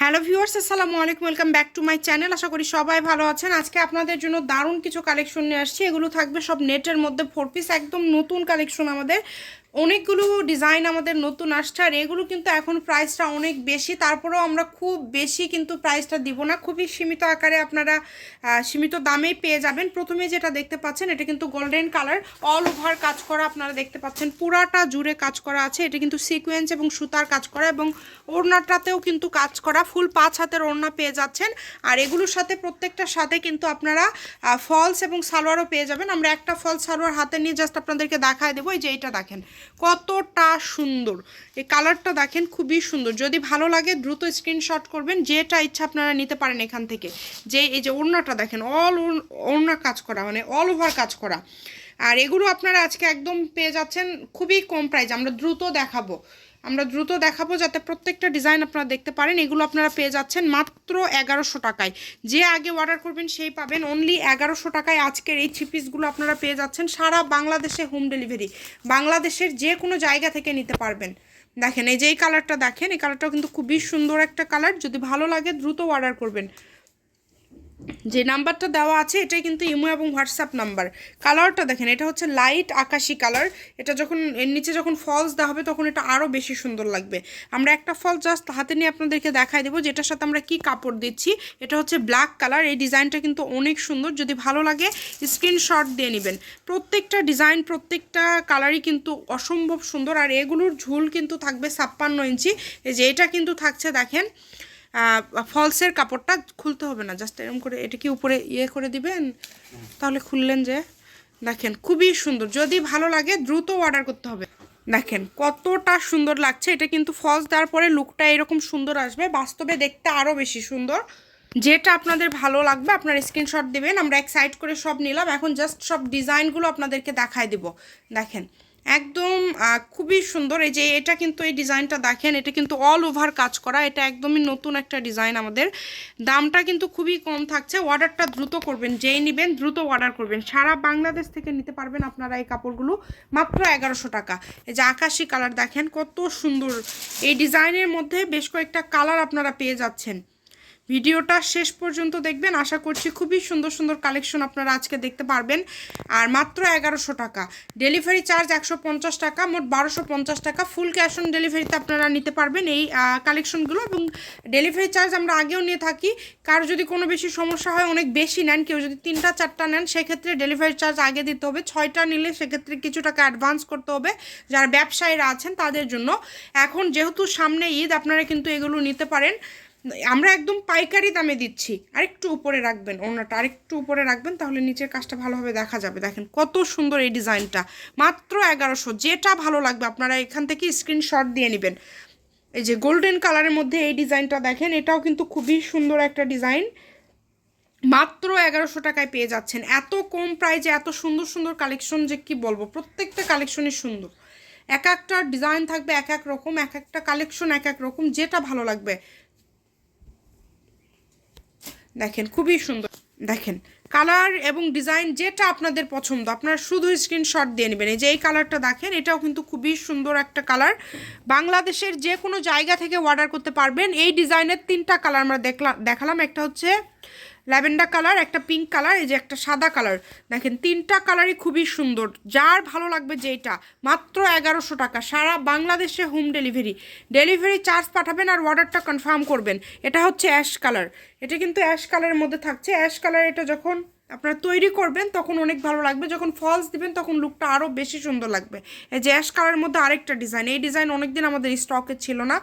Hello viewers, আসসালামু আলাইকুম, welcome back to my channel. আশা করি সবাই ভালো আছেন। আজকে আপনাদের জন্য দারুণ কিছু কালেকশন নিয়ে আসছি। এগুলো থাকবে সব নেটের মধ্যে ফোর পিস একদম নতুন কালেকশন আমাদের। অনেকগুলো ডিজাইন আমাদের নতুন আসছে আর এগুলো কিন্তু এখন প্রাইসটা অনেক বেশি। তারপরেও আমরা খুব বেশি কিন্তু প্রাইসটা দিব না। খুবই সীমিত আকারে আপনারা সীমিত দামেই পেয়ে যাবেন। প্রথমে যেটা দেখতে পাচ্ছেন, এটা কিন্তু গোল্ডেন কালার অল ওভার কাজ করা আপনারা দেখতে পাচ্ছেন। পুরাটা জুড়ে কাজ করা আছে। এটা কিন্তু সিকোয়েন্স এবং সুতার কাজ করা এবং ওড়নাটাতেও কিন্তু কাজ করা। ফুল পাঁচ হাতের ওড়না পেয়ে যাচ্ছেন। আর এগুলোর সাথে প্রত্যেকটার সাথে কিন্তু আপনারা ফলস এবং সালোয়ারও পেয়ে যাবেন। আমরা একটা ফলস সালোয়ার হাতে নিয়ে জাস্ট আপনাদেরকে দেখায় দেবো। এই যে এইটা দেখেন। কতটা সুন্দর। এই কালারটা দেখেন খুবই সুন্দর। যদি ভালো লাগে দ্রুত স্ক্রিনশট করবেন, যেটা ইচ্ছা আপনারা নিতে পারেন এখান থেকে। যে এই যে ওড়নাটা দেখেন অল ওড়না কাজ করা মানে অল ওভার কাজ করা। আর এগুলো আপনারা আজকে একদম পেয়ে যাচ্ছেন খুবই কম প্রাইস আমরা দ্রুত দেখাবো। আমরা দ্রুত দেখাবো যাতে প্রত্যেকটা ডিজাইন আপনারা দেখতে পারেন। এগুলো আপনারা পেয়ে যাচ্ছেন মাত্র এগারোশো টাকায়। যে আগে অর্ডার করবেন সেই পাবেন। অনলি এগারোশো টাকায় আজকের এই থ্রি পিসগুলো আপনারা পেয়ে যাচ্ছেন সারা বাংলাদেশে হোম ডেলিভারি বাংলাদেশের যে কোনো জায়গা থেকে নিতে পারবেন। দেখেন, এই যে এই কালারটা দেখেন, এই কালারটাও কিন্তু খুবই সুন্দর একটা কালার যদি ভালো লাগে, দ্রুত অর্ডার করবেন। যে নাম্বারটা দেওয়া আছে, এটাই কিন্তু ইমো এবং হোয়াটসঅ্যাপ নাম্বার। কালারটা দেখেন, এটা হচ্ছে লাইট আকাশি কালার। এটা যখন, এর নিচে যখন ফলস দেওয়া হবে, তখন এটা আরও বেশি সুন্দর লাগবে। আমরা একটা ফল জাস্ট হাতে নিয়ে আপনাদেরকে দেখাই দেবো, যেটার সাথে আমরা কি কাপড় দিচ্ছি। এটা হচ্ছে ব্ল্যাক কালার এই ডিজাইনটা কিন্তু অনেক সুন্দর। যদি ভালো লাগে স্ক্রিনশট দিয়ে নেবেন। প্রত্যেকটা ডিজাইন, প্রত্যেকটা কালারই কিন্তু অসম্ভব সুন্দর। আর এগুলোর ঝুল কিন্তু থাকবে ছাপ্পান্ন ইঞ্চি। এই যে এটা কিন্তু থাকছে, দেখেন। ফলসের কাপড়টা খুলতে হবে না। জাস্ট এরকম করে এটা কি উপরে ইয়ে করে দিবেন? তাহলে খুললেন যে, দেখেন, খুবই সুন্দর। যদি ভালো লাগে, দ্রুত অর্ডার করতে হবে। দেখেন, কতটা সুন্দর লাগছে। এটা কিন্তু ফলস দেওয়ার পরে লুকটা এরকম সুন্দর আসবে। বাস্তবে দেখতে আরও বেশি সুন্দর। যেটা আপনাদের ভালো লাগবে, আপনার স্ক্রিনশট দেবেন। আমরা এক সাইড করে সব নিলাম। এখন জাস্ট সব ডিজাইনগুলো আপনাদেরকে দেখায় দেব। দেখেন একদম খুবই সুন্দর। এই যে এটা কিন্তু এই ডিজাইনটা দেখেন, এটা কিন্তু অল ওভার কাজ করা। এটা একদমই নতুন একটা ডিজাইন আমাদের। দামটা কিন্তু খুবই কম থাকছে। অর্ডারটা দ্রুত করবেন, যেই নেবেন দ্রুত অর্ডার করবেন। সারা বাংলাদেশ থেকে নিতে পারবেন আপনারা এই কাপড়গুলো, মাত্র এগারোশো টাকা। এই যে আকাশি কালার দেখেন, কত সুন্দর। এই ডিজাইনের মধ্যে বেশ কয়েকটা কালার আপনারা পেয়ে যাচ্ছেন। ভিডিওটা শেষ পর্যন্ত দেখবেন। আশা করছি খুবই সুন্দর সুন্দর কালেকশন আপনারা আজকে দেখতে পারবেন। আর মাত্র এগারোশো টাকা। ডেলিভারি চার্জ একশো পঞ্চাশ টাকা, মোট বারোশো পঞ্চাশ টাকা। ফুল ক্যাশ অন ডেলিভারিতে আপনারা নিতে পারবেন এই কালেকশনগুলো এবং ডেলিভারি চার্জ আমরা আগেও নিয়ে থাকি। কার যদি কোনো বেশি সমস্যা হয়, অনেক বেশি নেন, কেউ যদি তিনটা, চারটা নেন, সেক্ষেত্রে ডেলিভারি চার্জ আগে দিতে হবে। ছয়টা নিলে সেক্ষেত্রে কিছু টাকা অ্যাডভান্স করতে হবে। যারা ব্যবসায়ীরা আছেন, তাদের জন্য। এখন যেহেতু সামনে ঈদ, আপনারা কিন্তু এগুলো নিতে পারেন। আমরা একদম পাইকারি দামে দিচ্ছি। আরেকটু উপরে রাখবেন ওনাটা আরেকটু উপরে রাখবেন তাহলে নিচের কাজটা ভালোভাবে দেখা যাবে। দেখেন কত সুন্দর এই ডিজাইনটা। মাত্র এগারোশো, যেটা ভালো লাগবে আপনারা এখান থেকে স্ক্রিনশট দিয়ে নেবেন। এই যে গোল্ডেন কালারের মধ্যে এই ডিজাইনটা দেখেন, এটাও কিন্তু খুবই সুন্দর একটা ডিজাইন। মাত্র এগারোশো টাকায় পেয়ে যাচ্ছেন। এত কম প্রাইজে এত সুন্দর সুন্দর কালেকশন যে কি বলব? প্রত্যেকটা কালেকশনই সুন্দর। এক একটা ডিজাইন থাকবে এক এক রকম, এক একটা কালেকশন এক এক রকম, যেটা ভালো লাগবে। দেখেন, খুবই সুন্দর। দেখেন, কালার এবং ডিজাইন যেটা আপনাদের পছন্দ, আপনারা শুধু স্ক্রিনশট দিয়ে নেবেন। এই যে এই কালারটা দেখেন, এটাও কিন্তু খুবই সুন্দর একটা কালার। বাংলাদেশের যে কোনো জায়গা থেকে অর্ডার করতে পারবেন। এই ডিজাইনের তিনটা কালার আমরা দেখলাম দেখালাম। একটা হচ্ছে ল্যাভেন্ডার কালার, একটা পিঙ্ক কালার, এই যে একটা সাদা কালার। দেখেন, তিনটা কালারই খুবই সুন্দর। যার ভালো লাগবে যেটা মাত্র এগারোশো টাকা। সারা বাংলাদেশে হোম ডেলিভারি ডেলিভারি চার্জ পাঠাবেন আর অর্ডারটা কনফার্ম করবেন। এটা হচ্ছে অ্যাশ কালার এটা কিন্তু অ্যাশ কালারের মধ্যে থাকছে। অ্যাশ কালার এটা যখন আপনারা তৈরি করবেন, তখন অনেক ভালো লাগবে। যখন ফলস দিবেন, তখন লুকটা আরও বেশি সুন্দর লাগবে। এই যে অ্যাশ কালারের মধ্যে আরেকটা ডিজাইন এই ডিজাইন অনেকদিন আমাদের স্টকে ছিল না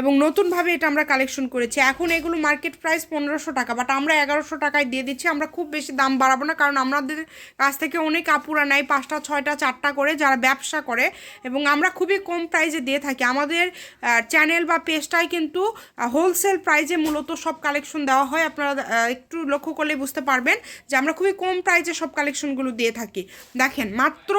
এবং নতুনভাবে এটা আমরা কালেকশন করেছি। এখন এগুলো মার্কেট প্রাইস পনেরোশো টাকা বাট আমরা এগারোশো টাকায় দিয়ে দিচ্ছি। আমরা খুব বেশি দাম বাড়াবো না, কারণ আমাদের কাছ থেকে অনেক আপুরা নেয়, পাঁচটা, ছয়টা, চারটা করে, যারা ব্যবসা করে এবং আমরা খুবই কম প্রাইজে দিয়ে থাকি। আমাদের চ্যানেল বা পেজটাই কিন্তু হোলসেল প্রাইজে মূলত সব কালেকশন দেওয়া হয়। আপনারা একটু লক্ষ্য করলে বুঝতে পারবেন যে আমরা খুবই কম প্রাইজে সব কালেকশনগুলো দিয়ে থাকি। দেখেন মাত্র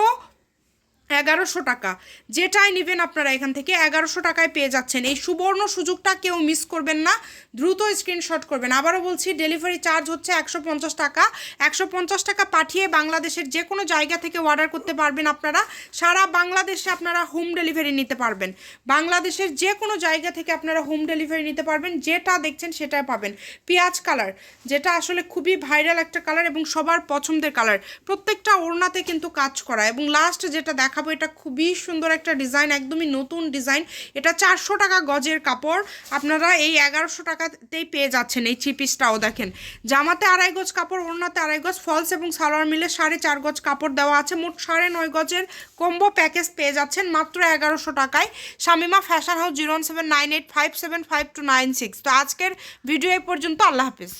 এগারোশো টাকা। যেটাই নেবেন আপনারা এখান থেকে এগারোশো টাকায় পেয়ে যাচ্ছেন। এই সুবর্ণ সুযোগটা কেউ মিস করবেন না। দ্রুত স্ক্রিনশট করবেন। আবারও বলছি ডেলিভারি চার্জ হচ্ছে একশো পঞ্চাশ টাকা। একশো পঞ্চাশ টাকা পাঠিয়ে বাংলাদেশের যে কোনো জায়গা থেকে অর্ডার করতে পারবেন আপনারা। সারা বাংলাদেশে আপনারা হোম ডেলিভারি নিতে পারবেন। বাংলাদেশের যে কোনো জায়গা থেকে আপনারা হোম ডেলিভারি নিতে পারবেন। যেটা দেখছেন সেটাই পাবেন। পেঁয়াজ কালার যেটা আসলে খুবই ভাইরাল একটা কালার এবং সবার পছন্দের কালার প্রত্যেকটা ওড়নাতে কিন্তু কাজ করা। এবং লাস্ট যেটা দেখাবো, এটা খুবই সুন্দর একটা ডিজাইন, একদমই নতুন ডিজাইন। এটা চারশো টাকা গজের কাপড়, আপনারা এই এগারোশো টাকাতেই পেয়ে যাচ্ছেন এই চিপিসটাও দেখেন। জামাতে আড়াই গজ কাপড়, ওড়নাতে আড়াই গজ, ফলস এবং সালোয়ার মিলে সাড়ে চার গজ কাপড় দেওয়া আছে। মোট সাড়ে নয় গজের কম্বো প্যাকেজ পেয়ে যাচ্ছেন মাত্র এগারোশো টাকায়। Shamima fashion house zero seven nine eight five seven five two nine six. তো আজকের ভিডিও এ পর্যন্ত, আল্লাহ হাফিজ।